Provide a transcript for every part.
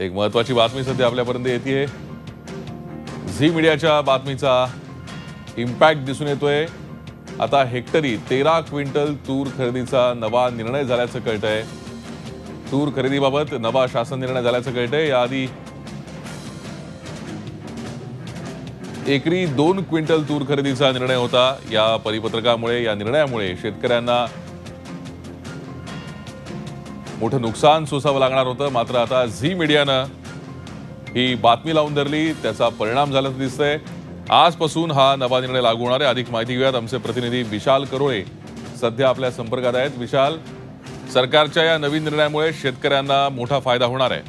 एक महत्वाची बातमी सध्या आपल्यापर्यंत येते झी मीडियाच्या बातमीचा इम्पॅक्ट दिसून येतोय. आता हेक्टरी तेरा क्विंटल तूर खरेदीचा नवा निर्णय झाल्याचं कळतंय. तूर खरेदीबाबत नवा शासन निर्णय झाल्याचं कळतंय. याआधी एकरी दोन क्विंटल तूर खरेदीचा निर्णय होता. या परिपत्रकामुळे या निर्णयामुळे शेतकऱ्यांना मोठं नुकसान सोसावं लागणार होतं. मात्र आता झी मीडियानं ही बातमी लावून धरली. त्याचा परिणाम झाल्याचं दिसतंय. आजपासून हा नवा निर्णय लागू होणार आहे. अधिक माहिती घेऊयात. आमचे प्रतिनिधी विशाल करोळे सध्या आपल्या संपर्कात आहेत. विशाल सरकारच्या या नवीन निर्णयामुळे शेतकऱ्यांना मोठा फायदा होणार आहे.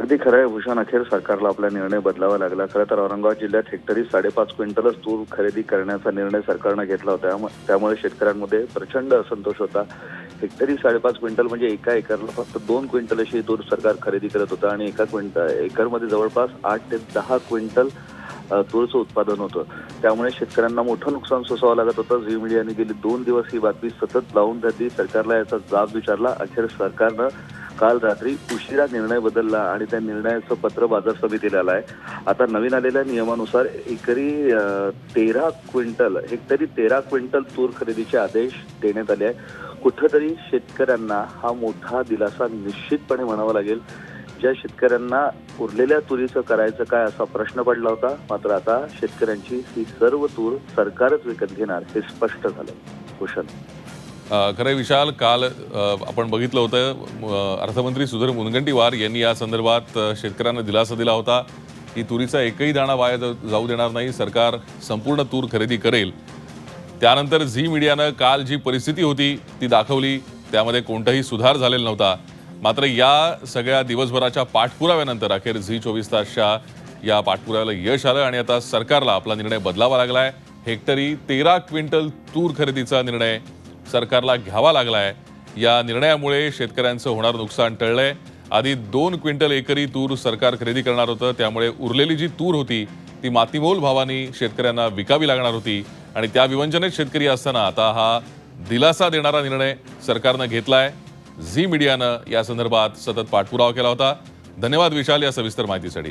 अगदी खरं आहे भूषण अखेर सरकारला आपला निर्णय बदलावा लागला. खरं तर औरंगाबाद जिल्ह्यात हेक्टरी साडेपाच क्विंटलच तूर खरेदी करण्याचा निर्णय सरकारनं घेतला होता. त्यामुळे शेतकऱ्यांमध्ये प्रचंड असंतोष होता. हेक्टरी साडेपाच क्विंटल म्हणजे एका एकरला फक्त दोन क्विंटल अशी तूर सरकार खरेदी करत होतं आणि एका क्विंटल एकरमध्ये जवळपास आठ ते दहा क्विंटल तूरचं उत्पादन होतं. त्यामुळे शेतकऱ्यांना मोठं नुकसान सोसावं लागत होतं. झी मीडियाने गेली दोन दिवस ही बातमी सतत लावून धरली. सरकारला याचा जाब विचारला. अखेर सरकारनं काल रात्री उशिरा निर्णय बदलला आणि त्या निर्णयाचं पत्र बाजार समितीला आलं आहे. आता नवीन आलेल्या नियमानुसार एकरी तेरा क्विंटल हेक्टरी तेरा क्विंटल तूर खरेदीचे आदेश देण्यात आले आहे. कुठंतरी शेतकऱ्यांना हा मोठा दिलासा निश्चितपणे म्हणावा लागेल. ज्या शेतकऱ्यांना उरलेल्या तुरीचं करायचं काय असा प्रश्न पडला होता मात्र आता शेतकऱ्यांची ही सर्व तूर सरकारच विकत घेणार हे स्पष्ट झालं. भूषण. खरं विशाल काल आपण बघितलं होतं अर्थमंत्री सुधीर मुनगंटीवार यांनी या संदर्भात शेतकऱ्यांना दिलासा दिला होता की तुरीचा एकही दाणा वाया जाऊ देणार नाही सरकार संपूर्ण तूर खरेदी करेल. त्यानंतर झी मीडियानं काल जी परिस्थिती होती ती दाखवली. त्यामध्ये कोणताही सुधार झालेला नव्हता. मात्र या सगळ्या दिवसभराच्या पाठपुराव्यानंतर अखेर झी चोवीस तासच्या या पाठपुराव्याला यश आलं आणि आता सरकारला आपला निर्णय बदलावा लागलाय. हेक्टरी तेरा क्विंटल तूर खरेदीचा निर्णय सरकारला घ्यावा लागलाय. या निर्णयामुळे शेतकऱ्यांचं होणारं नुकसान टळलंय. आधी दोन क्विंटल एकरी तूर सरकार खरेदी करणार होतं त्यामुळे उरलेली जी तूर होती ती मातीमोल भावानी शेतकऱ्यांना विकावी लागणार होती. आणि त्या विवंचनेत शेतकरी असताना आता हा दिलासा देणारा निर्णय सरकारनं घेतलाय. झी मीडियानं या संदर्भात सतत पाठपुरावा केला होता. धन्यवाद विशाल या सविस्तर माहितीसाठी.